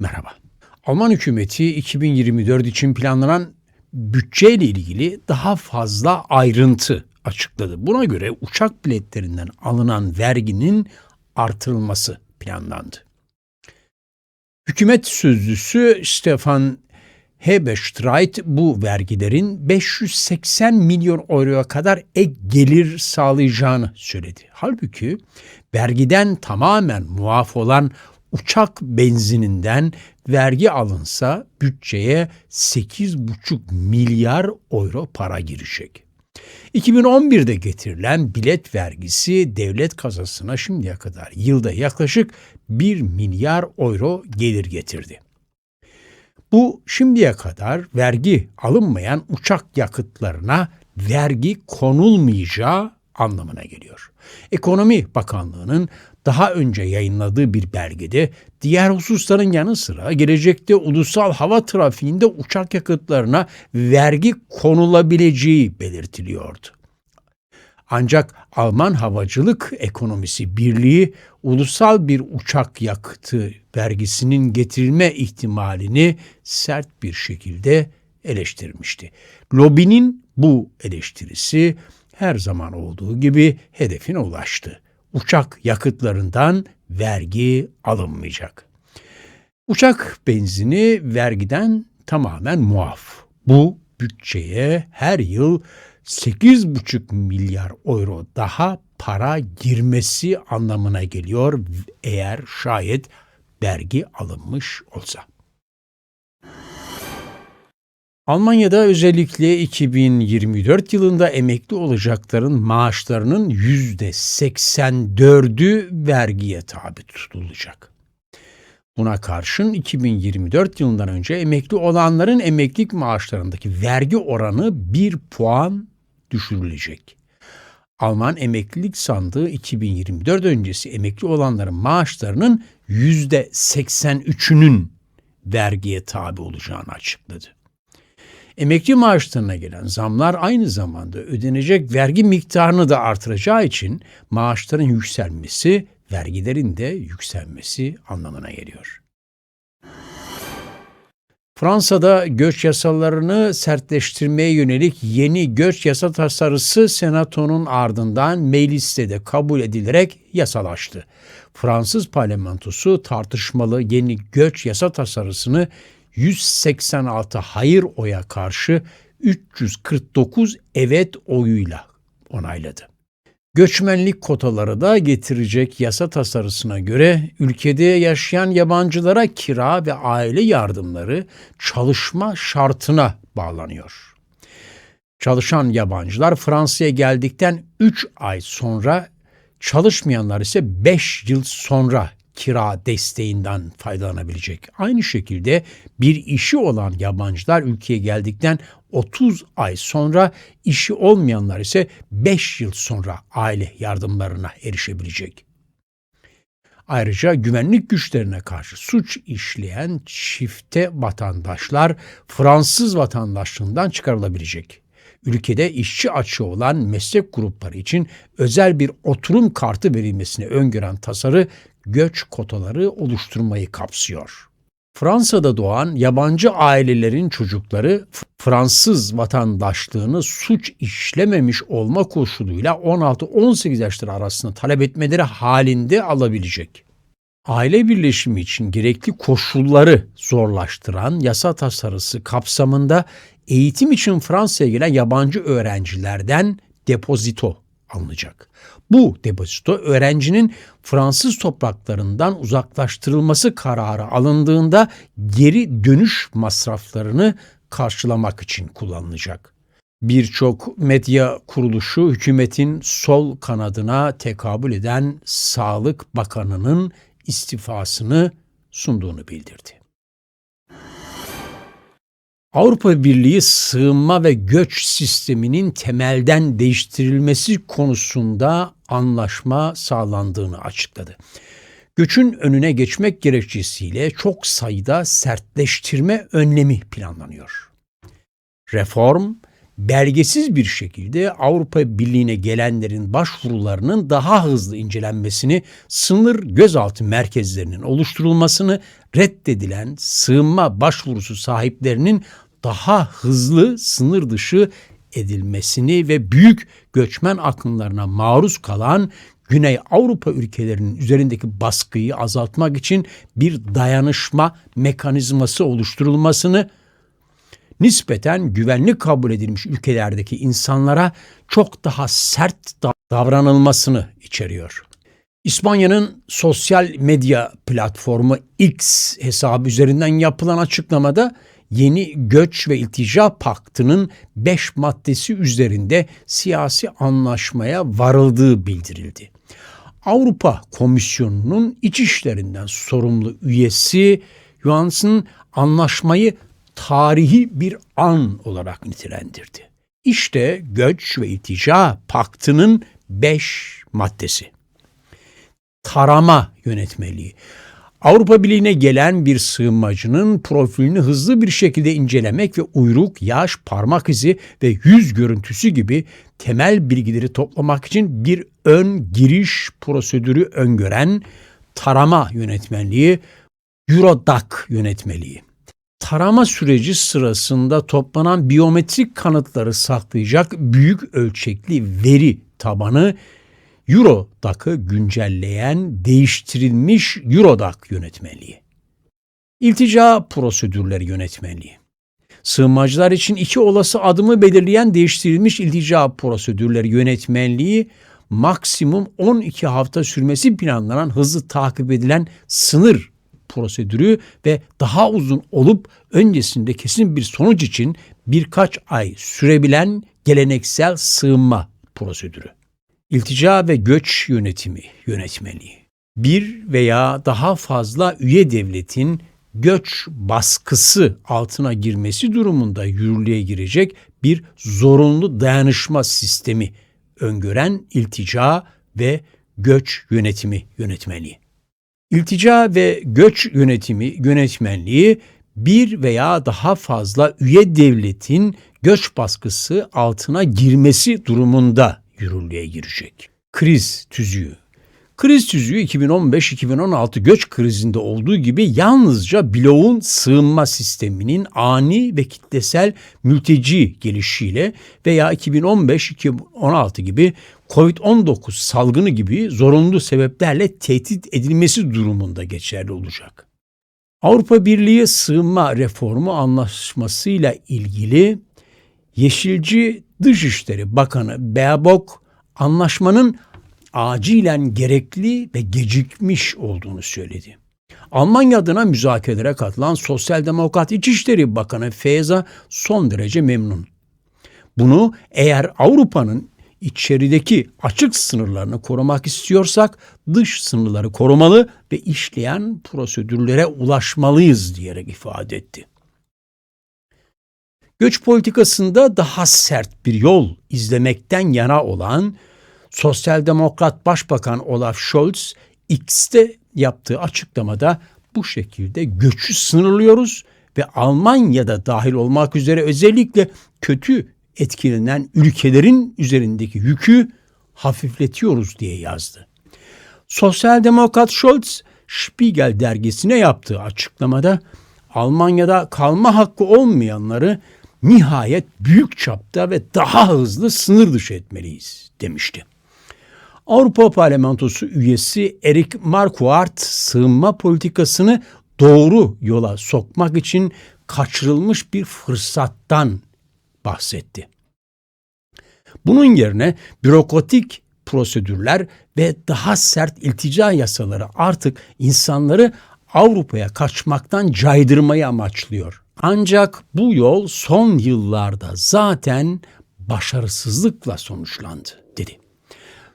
merhaba. Alman hükümeti 2024 için planlanan bütçeyle ilgili daha fazla ayrıntı açıkladı. Buna göre uçak biletlerinden alınan verginin artırılması planlandı. Hükümet sözcüsü Stefan Hebestreit bu vergilerin 580 milyon euroya kadar ek gelir sağlayacağını söyledi. Halbuki vergiden tamamen muaf olan uçak benzininden vergi alınsa bütçeye 8,5 milyar euro para girecek. 2011'de getirilen bilet vergisi devlet kasasına şimdiye kadar yılda yaklaşık 1 milyar euro gelir getirdi. Bu şimdiye kadar vergi alınmayan uçak yakıtlarına vergi konulmayacağı anlamına geliyor. Ekonomi Bakanlığı'nın daha önce yayınladığı bir belgede diğer hususların yanı sıra gelecekte ulusal hava trafiğinde uçak yakıtlarına vergi konulabileceği belirtiliyordu. Ancak Alman Havacılık Ekonomisi Birliği ulusal bir uçak yakıtı vergisinin getirilme ihtimalini sert bir şekilde eleştirmişti. Lobinin bu eleştirisi her zaman olduğu gibi hedefine ulaştı. Uçak yakıtlarından vergi alınmayacak. Uçak benzini vergiden tamamen muaf. Bu bütçeye her yıl 8,5 milyar euro daha para girmesi anlamına geliyor eğer şayet vergi alınmış olsa. Almanya'da özellikle 2024 yılında emekli olacakların maaşlarının %84'ü vergiye tabi tutulacak. Buna karşın 2024 yılından önce emekli olanların emeklilik maaşlarındaki vergi oranı 1 puan düşürülecek. Alman Emeklilik Sandığı 2024 öncesi emekli olanların maaşlarının %83'ünün vergiye tabi olacağını açıkladı. Emekli maaşlarına gelen zamlar aynı zamanda ödenecek vergi miktarını da artıracağı için maaşların yükselmesi vergilerin de yükselmesi anlamına geliyor. Fransa'da göç yasalarını sertleştirmeye yönelik yeni göç yasa tasarısı senatonun ardından mecliste de kabul edilerek yasalaştı. Fransız parlamentosu tartışmalı yeni göç yasa tasarısını 186 hayır oya karşı 349 evet oyuyla onayladı. Göçmenlik kotaları da getirecek yasa tasarısına göre ülkede yaşayan yabancılara kira ve aile yardımları çalışma şartına bağlanıyor. Çalışan yabancılar Fransa'ya geldikten 3 ay sonra, çalışmayanlar ise 5 yıl sonra kira desteğinden faydalanabilecek. Aynı şekilde bir işi olan yabancılar ülkeye geldikten 30 ay sonra işi olmayanlar ise 5 yıl sonra aile yardımlarına erişebilecek. Ayrıca güvenlik güçlerine karşı suç işleyen çifte vatandaşlar Fransız vatandaşlığından çıkarılabilecek. Ülkede işçi açığı olan meslek grupları için özel bir oturum kartı verilmesini öngören tasarı göç kotaları oluşturmayı kapsıyor. Fransa'da doğan yabancı ailelerin çocukları Fransız vatandaşlığını suç işlememiş olma koşuluyla 16-18 yaşları arasında talep etmeleri halinde alabilecek. Aile birleşimi için gerekli koşulları zorlaştıran yasa tasarısı kapsamında eğitim için Fransa'ya gelen yabancı öğrencilerden depozito alınacak. Bu depozito öğrencinin Fransız topraklarından uzaklaştırılması kararı alındığında geri dönüş masraflarını karşılamak için kullanılacak. Birçok medya kuruluşu hükümetin sol kanadına tekabül eden Sağlık Bakanı'nın istifasını sunduğunu bildirdi. Avrupa Birliği sığınma ve göç sisteminin temelden değiştirilmesi konusunda anlaşma sağlandığını açıkladı. Göçün önüne geçmek gerekçesiyle çok sayıda sertleştirme önlemi planlanıyor. Reform, belgesiz bir şekilde Avrupa Birliği'ne gelenlerin başvurularının daha hızlı incelenmesini, sınır gözaltı merkezlerinin oluşturulmasını, reddedilen sığınma başvurusu sahiplerinin daha hızlı sınır dışı edilmesini ve büyük göçmen akınlarına maruz kalan Güney Avrupa ülkelerinin üzerindeki baskıyı azaltmak için bir dayanışma mekanizması oluşturulmasını nispeten güvenli kabul edilmiş ülkelerdeki insanlara çok daha sert da- davranılmasını içeriyor. İspanya'nın sosyal medya platformu X hesabı üzerinden yapılan açıklamada yeni göç ve iltica paktının 5 maddesi üzerinde siyasi anlaşmaya varıldığı bildirildi. Avrupa Komisyonu'nun iç işlerinden sorumlu üyesi Johansson anlaşmayı tarihi bir an olarak nitelendirdi. İşte göç ve iltica paktının 5 maddesi. Tarama yönetmeliği. Avrupa Birliği'ne gelen bir sığınmacının profilini hızlı bir şekilde incelemek ve uyruk, yaş, parmak izi ve yüz görüntüsü gibi temel bilgileri toplamak için bir ön giriş prosedürü öngören tarama yönetmeliği, Eurodac yönetmeliği. Tarama süreci sırasında toplanan biyometrik kanıtları saklayacak büyük ölçekli veri tabanı Eurodac'ı güncelleyen değiştirilmiş Eurodac yönetmeliği. İltica prosedürleri yönetmeliği. Sığınmacılar için iki olası adımı belirleyen değiştirilmiş iltica prosedürleri yönetmenliği maksimum 12 hafta sürmesi planlanan hızlı takip edilen sınır prosedürü ve daha uzun olup öncesinde kesin bir sonuç için birkaç ay sürebilen geleneksel sığınma prosedürü. İltica ve göç yönetimi yönetmeliği. Bir veya daha fazla üye devletin göç baskısı altına girmesi durumunda yürürlüğe girecek bir zorunlu dayanışma sistemi öngören iltica ve göç yönetimi yönetmeliği. İltica ve göç yönetimi yönetmenliği bir veya daha fazla üye devletin göç baskısı altına girmesi durumunda yürürlüğe girecek. Kriz tüzüğü. Kriz tüzüğü 2015-2016 göç krizinde olduğu gibi yalnızca bloğun sığınma sisteminin ani ve kitlesel mülteci gelişiyle veya 2015-2016 gibi COVID-19 salgını gibi zorunlu sebeplerle tehdit edilmesi durumunda geçerli olacak. Avrupa Birliği sığınma reformu anlaşmasıyla ilgili Yeşilci Dışişleri Bakanı Baerbock anlaşmanın acilen gerekli ve gecikmiş olduğunu söyledi. Almanya adına müzakerelere katılan Sosyal Demokrat İçişleri Bakanı Feyza son derece memnun. Bunu eğer Avrupa'nın içerideki açık sınırlarını korumak istiyorsak dış sınırları korumalı ve işleyen prosedürlere ulaşmalıyız diyerek ifade etti. Göç politikasında daha sert bir yol izlemekten yana olan Sosyal Demokrat Başbakan Olaf Scholz X'te yaptığı açıklamada bu şekilde göçü sınırlıyoruz ve Almanya'da dahil olmak üzere özellikle kötü etkilenen ülkelerin üzerindeki yükü hafifletiyoruz diye yazdı. Sosyal Demokrat Scholz Spiegel dergisine yaptığı açıklamada Almanya'da kalma hakkı olmayanları nihayet büyük çapta ve daha hızlı sınır dışı etmeliyiz demişti. Avrupa Parlamentosu üyesi Erik Marquardt sığınma politikasını doğru yola sokmak için kaçırılmış bir fırsattan bahsetti. Bunun yerine bürokratik prosedürler ve daha sert iltica yasaları artık insanları Avrupa'ya kaçmaktan caydırmayı amaçlıyor. Ancak bu yol son yıllarda zaten başarısızlıkla sonuçlandı.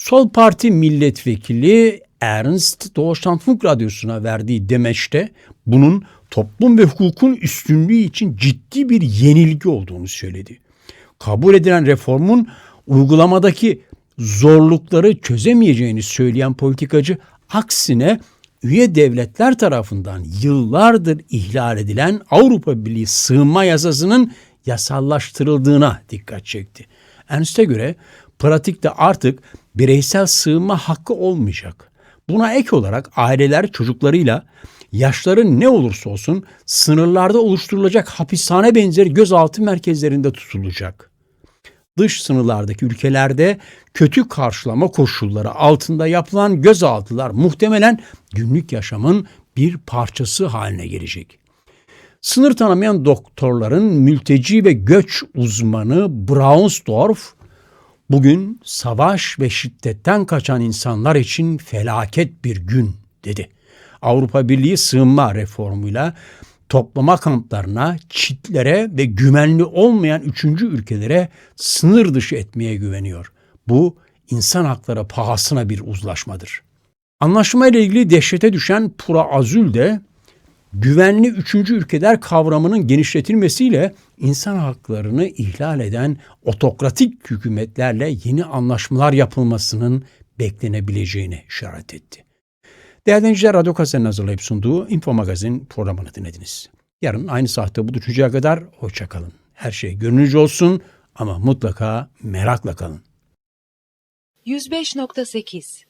Sol Parti milletvekili Ernst Deutschlandfunk Radyosu'na verdiği demeçte bunun toplum ve hukukun üstünlüğü için ciddi bir yenilgi olduğunu söyledi. Kabul edilen reformun uygulamadaki zorlukları çözemeyeceğini söyleyen politikacı aksine üye devletler tarafından yıllardır ihlal edilen Avrupa Birliği sığınma yasasının yasallaştırıldığına dikkat çekti. Ernst'e göre pratikte artık bireysel sığınma hakkı olmayacak. Buna ek olarak aileler çocuklarıyla yaşları ne olursa olsun sınırlarda oluşturulacak hapishane benzeri gözaltı merkezlerinde tutulacak. Dış sınırlardaki ülkelerde kötü karşılama koşulları altında yapılan gözaltılar muhtemelen günlük yaşamın bir parçası haline gelecek. Sınır tanımayan doktorların mülteci ve göç uzmanı Braunsdorf bugün savaş ve şiddetten kaçan insanlar için felaket bir gün dedi. Avrupa Birliği sığınma reformuyla toplama kamplarına, çitlere ve güvenli olmayan üçüncü ülkelere sınır dışı etmeye güveniyor. Bu insan hakları pahasına bir uzlaşmadır. Anlaşma ile ilgili dehşete düşen Pura Azül de güvenli üçüncü ülkeler kavramının genişletilmesiyle insan haklarını ihlal eden otokratik hükümetlerle yeni anlaşmalar yapılmasının beklenebileceğini işaret etti. Değerli dinleyiciler, Radyo Kase'nin hazırlayıp sunduğu Info Magazin programını dinlediniz. Yarın aynı saatte buluşuncaya kadar hoşçakalın. Her şey gönlünüzce olsun ama mutlaka merakla kalın. 105.8